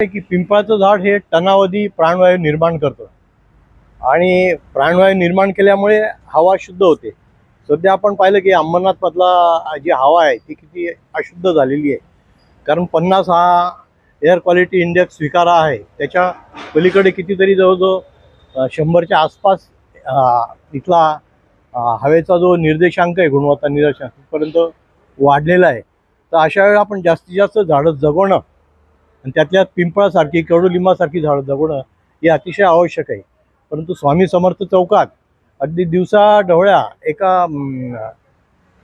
की पिंपळाचं झाड हे टनावधी प्राणवायू निर्माण करतं. आणि प्राणवायू निर्माण केल्यामुळे हवा शुद्ध होते. सध्या आपण पाहिलं की अंबरनाथमधला जी हवा आहे ती किती अशुद्ध झालेली आहे. कारण पन्नास हा एअर क्वालिटी इंडेक्स स्वीकारा आहे. त्याच्या पलीकडे कितीतरी जवळजवळ शंभरच्या आसपास इथला हवेचा जो निर्देशांक आहे गुणवत्ता निर्देशांक वाढलेला आहे. तर अशा वेळेला आपण जास्तीत जास्त झाडं जगवणं आणि त्यातल्या पिंपळासारखी कडुलिंबासारखी झाडं जगवणं हे अतिशय आवश्यक आहे. परंतु स्वामी समर्थ चौकात अगदी दिवसा ढवळ्या एका कुठं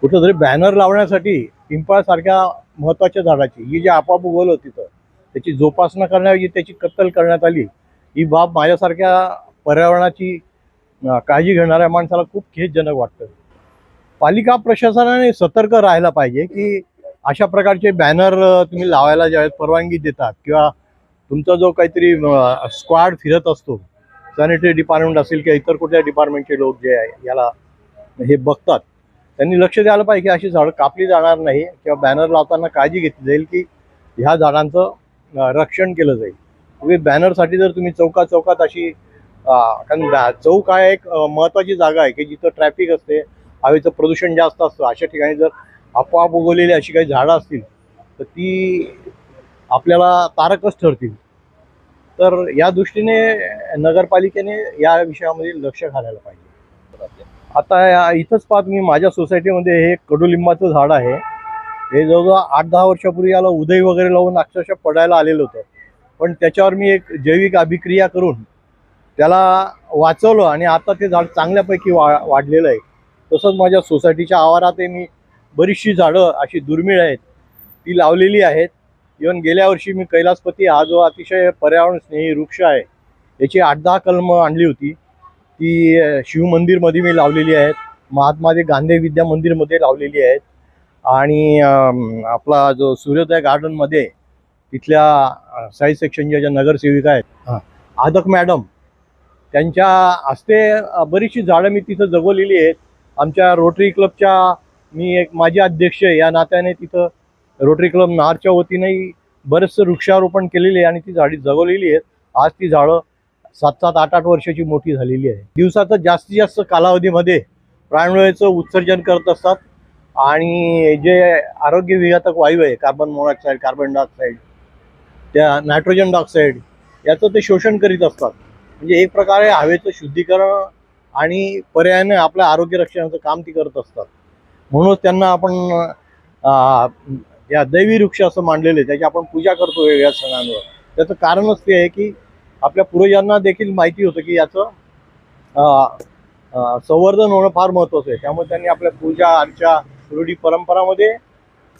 कुठंतरी बॅनर लावण्यासाठी पिंपळासारख्या महत्त्वाच्या झाडाची ही जी आपाप उगवलं होती तिथं त्याची जोपासना करण्याऐवजी त्याची कत्तल करण्यात आली ही बाब माझ्यासारख्या पर्यावरणाची काळजी घेणाऱ्या माणसाला खूप खेदजनक वाटतं. पालिका प्रशासनाने सतर्क राहायला पाहिजे की अशा प्रकारचे बॅनर तुम्ही लावायला ज्या परवानगी देतात. किंवा तुमचा जो काहीतरी स्क्वॉड फिरत असतो सॅनिटरी डिपार्टमेंट असेल किंवा इतर कुठल्या डिपार्टमेंटचे लोक जे आहे याला हे बघतात. त्यांनी लक्ष द्यायला पाहिजे की अशी झाडं कापली जाणार नाही किंवा बॅनर लावताना काळजी घेतली जाईल की ह्या झाडांचं रक्षण केलं जाईल. तुम्ही बॅनरसाठी जर तुम्ही चौकात चौकात अशी कारण बॅ- चौक हा एक महत्त्वाची जागा आहे की जिथं ट्रॅफिक असते हवेचं प्रदूषण जास्त असतं अशा ठिकाणी जर आपोआप उगवलेली अशी काही झाडं असतील तर ती आपल्याला तारकच ठरतील. तर या दृष्टीने नगरपालिकेने या विषयामध्ये लक्ष घालायला पाहिजे. आता या- इथंच पाहत मी माझ्या सोसायटीमध्ये हे कडुलिंबाचं झाड आहे. हे जवळजवळ आठ दहा वर्षापूर्वी याला उदय वगैरे लावून अक्षरशः पडायला आलेलं होतं. पण त्याच्यावर मी एक जैविक अभिक्रिया करून त्याला वाचवलं आणि आता ते झाड चांगल्यापैकी वा वाढलेलं आहे. तसंच माझ्या सोसायटीच्या आवारात मी बरीचशी झाडं अशी दुर्मिळ आहेत. ती लावलेली आहेत. इवन गेल्या वर्षी मी कैलासपती हा जो अतिशय पर्यावरण स्नेही वृक्ष आहे याची आठ दहा कलम आणली होती. ती शिवमंदिरमध्ये मी लावलेली आहेत. महात्मा गांधी विद्या मंदिरमध्ये लावलेली आहेत. आणि आपला जो सूर्योदय गार्डनमध्ये तिथल्या साई सेक्शनच्या ज्या नगरसेविका आहेत. आदक मॅडम त्यांच्या हस्ते बरीचशी झाडं मी तिथं जगवलेली आहेत. आमच्या रोटरी क्लबच्या मी एक माजी अध्यक्ष या नात्याने तिथं रोटरी क्लब नारच्या वतीनेही बरेचसं वृक्षारोपण केलेले आहे आणि ती झाडी जगवलेली आहेत. आज ती झाडं सात सात आठ आठ वर्षाची मोठी झालेली आहे. दिवसाचं जास्तीत जास्त कालावधीमध्ये प्राणवायूचं उत्सर्जन करत असतात आणि जे आरोग्य विघातक वायू आहे कार्बन मोनॉक्साईड कार्बन डायऑक्साईड त्या नायट्रोजन डायऑक्साईड याचं ते शोषण करीत असतात. म्हणजे एक प्रकारे हवेचं शुद्धीकरण आणि पर्यायाने आपल्या आरोग्य रक्षणाचं काम ती करत असतात. म्हणूनच त्यांना आपण या दैवी वृक्ष असं मांडलेलं आहे त्याची आपण पूजा करतो वेगळ्या सणांवर. त्याचं कारणच ते आहे की आपल्या पूर्वजांना देखील माहिती होतं की याचं संवर्धन होणं फार महत्त्वाचं आहे. त्यामुळे त्यांनी आपल्या पूजा अर्चा रूढी परंपरामध्ये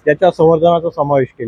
त्याच्या संवर्धनाचा समावेश केला